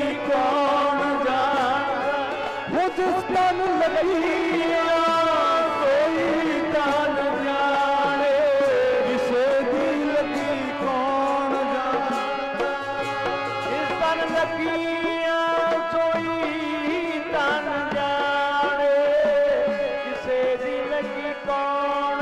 ਕੌਣ ਜਾਣਦਾ? ਹੋ ਜਿਸ ਤਨ ਲੱਗੀ ਕੋਈ ਤਨ ਜਾਣੇ। ਕਿਸੇ ਦੀ ਲੱਗੀ ਕੌਣ ਜਾਣਦਾ? ਇਸ ਤਨ ਲੱਗੀਆਂ ਸੋਈ ਤਨ ਜਾਣੇ। ਕਿਸੇ ਦੀ ਲੱਗੀ ਕੌਣ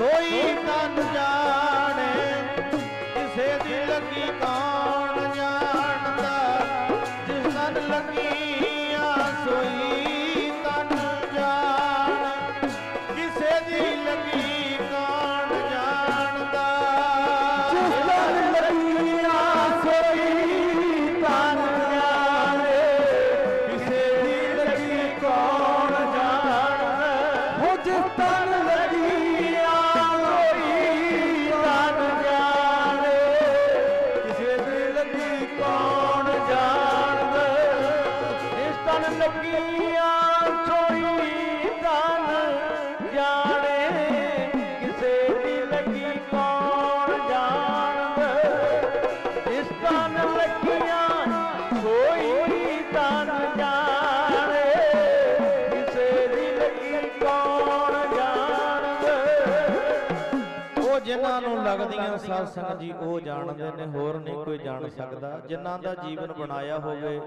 ਸੋਈ ਤਨ ਜਾਣੇ ਲੱਗੀਆਂ ਸੋਈ ਤਨ ਜਾਣੇ, ਕਿਸੇ ਦੀ ਲੱਗੀ ਕੌਣ ਜਾਣਦਾ? ਇਸ ਤਨ ਲੱਗੀਆਂ ਸੋਈ ਤਨ ਜਾਣੇ, ਕਿਸੇ ਦੀ ਲੱਗੀ ਕੌਣ ਜਾਣਦਾ? ਉਹ ਜਿਨ੍ਹਾਂ ਨੂੰ ਲੱਗਦੀਆਂ ਸਾਧ ਸੰਗਤ ਜੀ ਉਹ ਜਾਣਦੇ ਨੇ, ਹੋਰ ਨਹੀਂ ਕੋਈ ਜਾਣ ਸਕਦਾ। ਜਿਨ੍ਹਾਂ ਦਾ ਜੀਵਨ ਬਣਾਇਆ ਹੋਵੇ